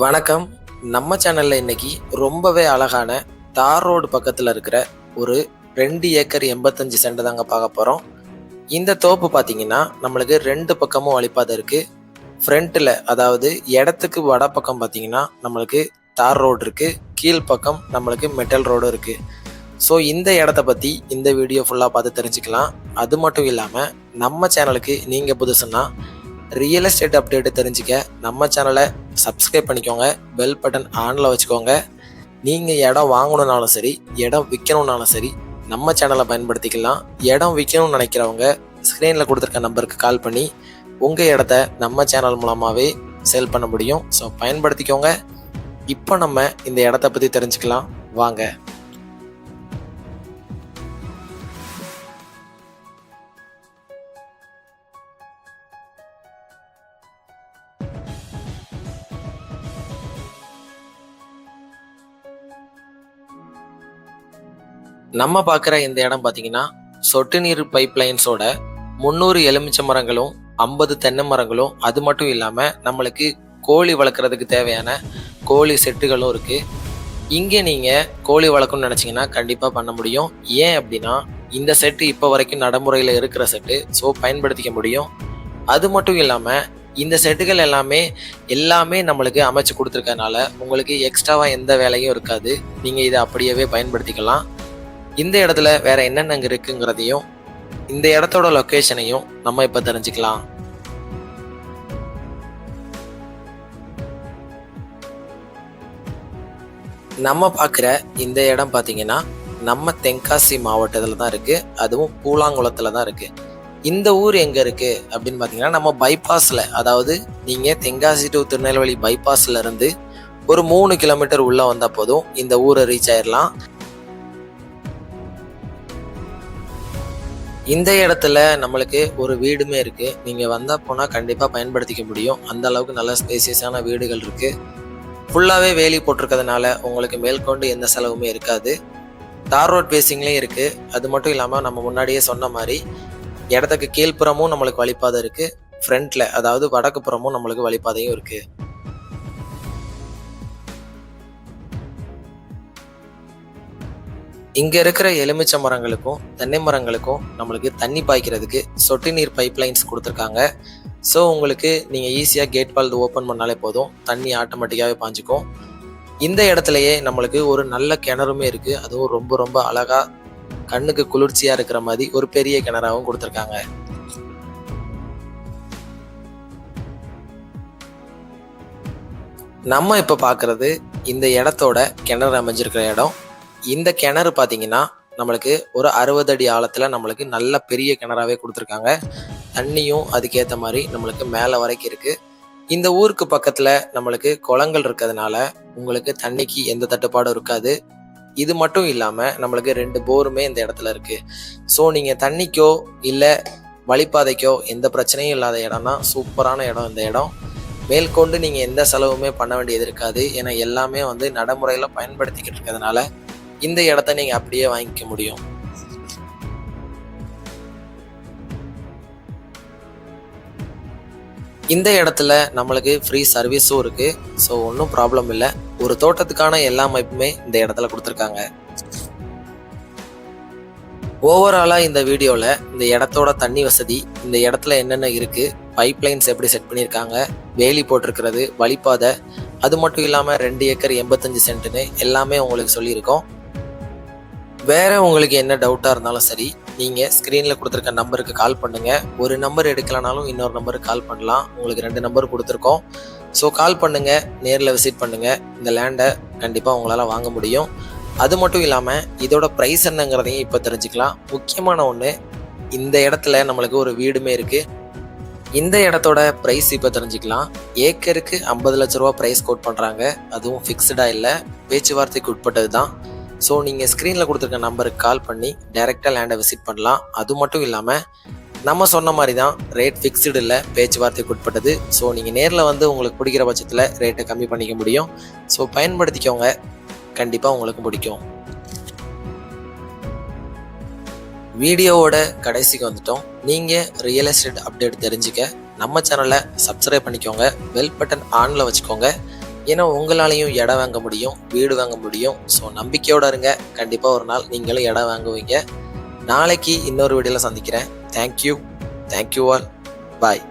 வணக்கம். நம்ம சேனல்ல இன்னைக்கு ரொம்பவே அழகான தார் ரோடு பக்கத்துல இருக்கிற ஒரு ரெண்டு ஏக்கர் எண்பத்தஞ்சு சென்ட் தாங்க பார்க்க போறோம். இந்த தோப்பு பார்த்தீங்கன்னா நம்மளுக்கு ரெண்டு பக்கமும் வழிபாதை இருக்கு. ஃப்ரண்ட்டில் அதாவது இடத்துக்கு வட பக்கம் பார்த்தீங்கன்னா நம்மளுக்கு தார் ரோடு இருக்குது கீழ் பக்கம் நம்மளுக்கு மெட்டல் ரோடு இருக்குது ஸோ இந்த இடத்த பற்றி இந்த வீடியோ ஃபுல்லாக பார்த்து தெரிஞ்சுக்கலாம். அது மட்டும் இல்லாமல் நம்ம சேனலுக்கு நீங்கள் புதுசுன்னா ரியல் எஸ்டேட் அப்டேட்டு தெரிஞ்சுக்க நம்ம சேனலை சப்ஸ்கிரைப் பண்ணிக்கோங்க. பெல் பட்டன் ஆனில் வச்சுக்கோங்க. நீங்கள் இடம் வாங்கணுன்னாலும் சரி இடம் விற்கணுன்னாலும் சரி நம்ம சேனலை பயன்படுத்திக்கலாம். இடம் விற்கணும்னு நினைக்கிறவங்க ஸ்க்ரீனில் கொடுத்துருக்க நம்பருக்கு கால் பண்ணி உங்கள் இடத்த நம்ம சேனல் மூலமாகவே சேல் பண்ண முடியும். ஸோ பயன்படுத்திக்கோங்க. இப்போ நம்ம இந்த இடத்த பற்றி தெரிஞ்சுக்கலாம். வாங்க. நம்ம பார்க்குற இந்த இடம் பார்த்தீங்கன்னா சொட்டு நீர் பைப் லைன்ஸோட முந்நூறு எலுமிச்சை மரங்களும் ஐம்பது தென்னை மரங்களும் அது மட்டும் இல்லாமல் நம்மளுக்கு கோழி வளர்க்குறதுக்கு தேவையான கோழி செட்டுகளும் இருக்குது இங்கே நீங்கள் கோழி வளர்க்கணும்னு நினச்சிங்கன்னா கண்டிப்பாக பண்ண முடியும். ஏன் அப்படின்னா இந்த செட்டு இப்போ வரைக்கும் நடைமுறையில் இருக்கிற செட்டு ஸோ பயன்படுத்திக்க முடியும். அது மட்டும் இல்லாமல் இந்த செட்டுகள் எல்லாமே எல்லாமே நம்மளுக்கு அமைச்சு கொடுத்துருக்கனால உங்களுக்கு எக்ஸ்ட்ராவாக எந்த வேலையும் இருக்காது. நீங்கள் இதை அப்படியே பயன்படுத்திக்கலாம். இந்த இடத்துல வேற என்னென்ன அங்க இருக்குங்கிறதையும் இந்த இடத்தோட லொக்கேஷனையும் நம்ம இப்போ தெரிஞ்சுக்கலாம். நம்ம பார்க்குற இந்த இடம் பார்த்தீங்கன்னா நம்ம தென்காசி மாவட்டத்தில் தான் இருக்கு. அதுவும் பூலாங்குளத்தில் தான் இருக்கு. இந்த ஊர் எங்க இருக்கு அப்படின்னு பார்த்தீங்கன்னா நம்ம பைபாஸ்ல அதாவது நீங்க தென்காசி டு திருநெல்வேலி பைபாஸ்ல இருந்து ஒரு மூணு கிலோமீட்டர் உள்ள வந்தா போதும் இந்த ஊரை ரீச் ஆயிடலாம் இந்த இடத்துல நம்மளுக்கு ஒரு வீடுமே இருக்கு. நீங்க வந்தா போனா கண்டிப்பா பயன்படுத்திக்க முடியும். அந்த அளவுக்கு நல்ல ஸ்பேசியஸான வீடுகள் இருக்கு. ஃபுல்லாவே வேலி போட்டிருக்கிறதுனால உங்களுக்கு மேற்கொண்டு எந்த செலவுமே இருக்காது. தார் ரோட் பேசிங்லேயும் இருக்கு. அது மட்டும் இல்லாமல் நம்ம முன்னாடியே சொன்ன மாதிரி இடத்துக்கு கீழ்ப்புறமும் நம்மளுக்கு வழிபாதை இருக்கு. ஃப்ரண்ட்ல அதாவது வடக்கு புறமும் நம்மளுக்கு வழிபாதையும் இருக்கு. இங்க இருக்கிற எலுமிச்சை மரங்களுக்கும் தென்னை மரங்களுக்கும் நம்மளுக்கு தண்ணி பாய்க்கிறதுக்கு சொட்டு நீர் பைப் லைன்ஸ் கொடுத்துருக்காங்க. ஸோ உங்களுக்கு நீங்கள் ஈஸியாக கேட் பால் ஓப்பன் பண்ணாலே போதும். தண்ணி ஆட்டோமேட்டிக்காகவே பாஞ்சிக்கும். இந்த இடத்துலையே நம்மளுக்கு ஒரு நல்ல கிணறுமே இருக்குது அதுவும் ரொம்ப ரொம்ப அழகாக கண்ணுக்கு குளிர்ச்சியாக இருக்கிற மாதிரி ஒரு பெரிய கிணறாகவும் கொடுத்துருக்காங்க. நம்ம இப்போ பார்க்குறது இந்த இடத்தோட கிணறு அமைஞ்சிருக்கிற இடம். இந்த கிணறு பார்த்தீங்கன்னா நம்மளுக்கு ஒரு அறுபது அடி ஆழத்தில் நம்மளுக்கு நல்ல பெரிய கிணறாகவே கொடுத்துருக்காங்க. தண்ணியும் அதுக்கேற்ற மாதிரி நம்மளுக்கு மேலே வரைக்கும் இருக்குது இந்த ஊருக்கு பக்கத்தில் நம்மளுக்கு குளங்கள் இருக்கிறதுனால உங்களுக்கு தண்ணிக்கு எந்த தட்டுப்பாடும் இருக்காது. இது மட்டும் இல்லாமல் நம்மளுக்கு ரெண்டு போருமே இந்த இடத்துல இருக்குது ஸோ நீங்கள் தண்ணிக்கோ இல்லை வழிப்பாதைக்கோ எந்த பிரச்சனையும் இல்லாத இடம்னா சூப்பரான இடம் இந்த இடம். மேற்கொண்டு நீங்கள் எந்த செலவுமே பண்ண வேண்டியது இருக்காது. ஏன்னா எல்லாமே வந்து நடைமுறையில் பயன்படுத்திக்கிட்டு இருக்கிறதுனால இந்த இடத்த நீங்க அப்படியே வாங்கிக்க முடியும். இந்த இடத்துல நம்மளுக்கு ஃப்ரீ சர்வீஸும் இருக்கு. ஸோ ஒன்றும் ப்ராப்ளம் இல்லை. ஒரு தோட்டத்துக்கான எல்லா அமைப்புமே இந்த இடத்துல கொடுத்துருக்காங்க. ஓவராலாக இந்த வீடியோவில் இந்த இடத்தோட தண்ணி வசதி இந்த இடத்துல என்னென்ன இருக்குது பைப் லைன்ஸ் எப்படி செட் பண்ணியிருக்காங்க வேலி போட்டிருக்கிறது வழிப்பாதை அது மட்டும் இல்லாமல் ரெண்டு ஏக்கர் எண்பத்தஞ்சு சென்ட்டுன்னு எல்லாமே உங்களுக்கு சொல்லியிருக்கோம். வேற உங்களுக்கு என்ன டவுட்டாக இருந்தாலும் சரி நீங்கள் ஸ்க்ரீனில் கொடுத்துருக்க நம்பருக்கு கால் பண்ணுங்க. ஒரு நம்பர் எடுக்கலனாலும் இன்னொரு நம்பருக்கு கால் பண்ணலாம். உங்களுக்கு ரெண்டு நம்பர் கொடுத்துருக்கோம். ஸோ கால் பண்ணுங்க நேரில் விசிட் பண்ணுங்க. இந்த லேண்டை கண்டிப்பாக உங்களால் வாங்க முடியும். அது மட்டும் இல்லாமல் இதோட ப்ரைஸ் என்னங்கிறதையும் இப்போ தெரிஞ்சுக்கலாம். முக்கியமான ஒன்று இந்த இடத்துல நம்மளுக்கு ஒரு வீடுமே இருக்குது இந்த இடத்தோட ப்ரைஸ் இப்போ தெரிஞ்சுக்கலாம். ஏக்கருக்கு ஐம்பது லட்ச ரூபா ப்ரைஸ் கோட் பண்ணுறாங்க அதுவும் ஃபிக்ஸ்டாக இல்லை. பேச்சுவார்த்தைக்கு உட்பட்டது தான் ஸோ நீங்கள் ஸ்க்ரீனில் கொடுத்துருக்க நம்பருக்கு கால் பண்ணி டைரெக்டாக லேண்டை விசிட் பண்ணலாம். அது மட்டும் இல்லாமல் நம்ம சொன்ன மாதிரி தான் ரேட் ஃபிக்ஸ்டு இல்லை பேச்சுவார்த்தைக்கு உட்பட்டது. ஸோ நீங்கள் நேரில் வந்து உங்களுக்கு பிடிக்கிற பட்சத்தில் ரேட்டை கம்மி பண்ணிக்க முடியும். ஸோ பயன்படுத்திக்கோங்க. கண்டிப்பாக உங்களுக்கு பிடிக்கும். வீடியோவோட கடைசிக்கு வந்துட்டோம். நீங்கள் ரியல் எஸ்டேட் அப்டேட் தெரிஞ்சுக்க நம்ம சேனலை சப்ஸ்கிரைப் பண்ணிக்கோங்க. பெல் பட்டன் ஆனில் வச்சுக்கோங்க. ஏன்னா உங்களாலையும் இடம் வாங்க முடியும் வீடு வாங்க முடியும். ஸோ நம்பிக்கையோடு இருங்க. கண்டிப்பாக ஒரு நாள் நீங்களும் இடம் வாங்குவீங்க. நாளைக்கு இன்னொரு வீடியோவில் சந்திக்கிறேன். தேங்க்யூ தேங்க்யூ ஆல் பாய்